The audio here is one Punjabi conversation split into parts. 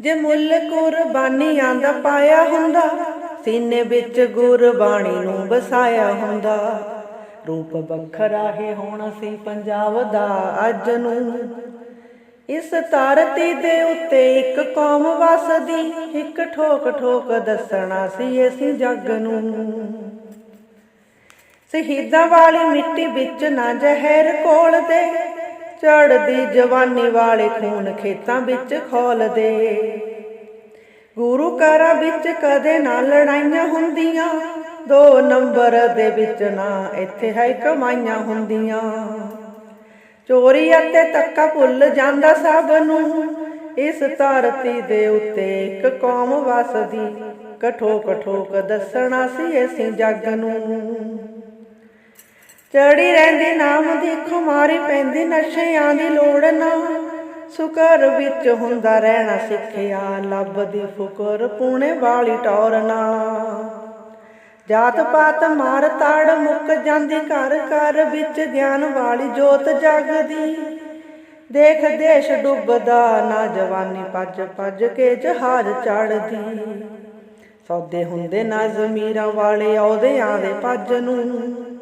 ਜੇ ਮੁੱਲ ਕੁਰਬਾਨੀਆਂ ਦਾ ਪਾਇਆ ਹੁੰਦਾ, ਸੀਨੇ ਵਿੱਚ ਗੁਰਬਾਣੀ ਨੂੰ ਵਸਾਇਆ ਹੁੰਦਾ। ਰੂਪ ਵੱਖਰਾ ਹੈ ਹੋਣਾ ਸੀ ਪੰਜਾਬ ਦਾ ਅੱਜ ਨੂੰ। ਇਸ ਧਰਤੀ ਦੇ ਉੱਤੇ ਇੱਕ ਕੌਮ ਵਸਦੀ, ਇੱਕ ਠੋਕ ਠੋਕ ਦੱਸਣਾ ਸੀ ਅਸੀਂ ਜੱਗ ਨੂੰ। ਸ਼ਹੀਦਾਂ ਵਾਲੀ ਮਿੱਟੀ ਵਿੱਚ ਨਾ ਜ਼ਹਿਰ ਘੋਲਦੇ ਚੜਦੀ ਜਵਾਨੀ ਵਾਲੇ ਖੂਨ ਖੇਤਾਂ ਵਿੱਚ ਖੋਲਦੇ ਗੁਰੂ ਘਰਾਂ ਵਿੱਚ ਕਦੇ ਨਾ ਲੜਾਈਆਂ ਹੁੰਦੀਆਂ। ਦੋ ਨੰਬਰ ਦੇ ਵਿੱਚ ਨਾ ਇੱਥੇ ਹੈ ਕਮਾਈਆਂ ਹੁੰਦੀਆਂ। ਚੋਰੀ ਅਤੇ ਤੱਕਾ ਭੁੱਲ ਜਾਂਦਾ ਸਭ ਨੂੰ। ਇਸ ਧਰਤੀ ਦੇ ਉੱਤੇ ਇੱਕ ਕੌਮ ਵਸਦੀ। ਕਠੋ ਕਠੋਕ ਦੱਸਣਾ ਸੀ ਅਸੀਂ ਜੱਗ ਨੂੰ। ਚੜੀ ਰਹਿੰਦੀ ਨਾਮ ਦੀ ਖੁਮਾਰੀ ਪੈਂਦੀ ਨਸ਼ਿਆਂ ਦੀ ਲੋੜ ਨਾ। ਸੁਕਰ ਵਿੱਚ ਹੁੰਦਾ ਰਹਿਣਾ ਸਿੱਖਿਆ ਲੱਭਦੀ ਫੁਕਰ ਪੂਣੇ ਵਾਲੀ ਟੌਰ ਨਾ। ਜਾਤ ਪਾਤ ਮਾਰ ਤਾੜ ਮੁੱਕ ਜਾਂਦੀ, ਘਰ ਘਰ ਵਿੱਚ ਗਿਆਨ ਵਾਲੀ ਜੋਤ ਜਗਦੀ। ਦੇਖ ਦੇਸ਼ ਡੁੱਬਦਾ, ਨਾ ਜਵਾਨੀ ਭੱਜ ਭੱਜ ਕੇ ਜਹਾਜ਼ ਚੜਦੀ ਸੌਦੇ ਹੁੰਦੇ ਨਾ ਜ਼ਮੀਰਾਂ ਵਾਲੇ ਆਉਦਿਆਂ ਦੇ ਭੱਜ ਨੂੰ।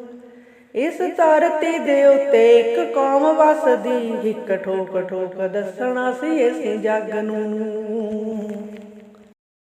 ਇਸ ਧਰਤੀ ਦੇ ਉੱਤੇ ਇੱਕ ਕੌਮ ਵਸਦੀ, ਇੱਕ ਠੋਕ ਠੋਕ ਦੱਸਣਾ ਸੀ ਇਸ ਜੱਗ ਨੂੰ।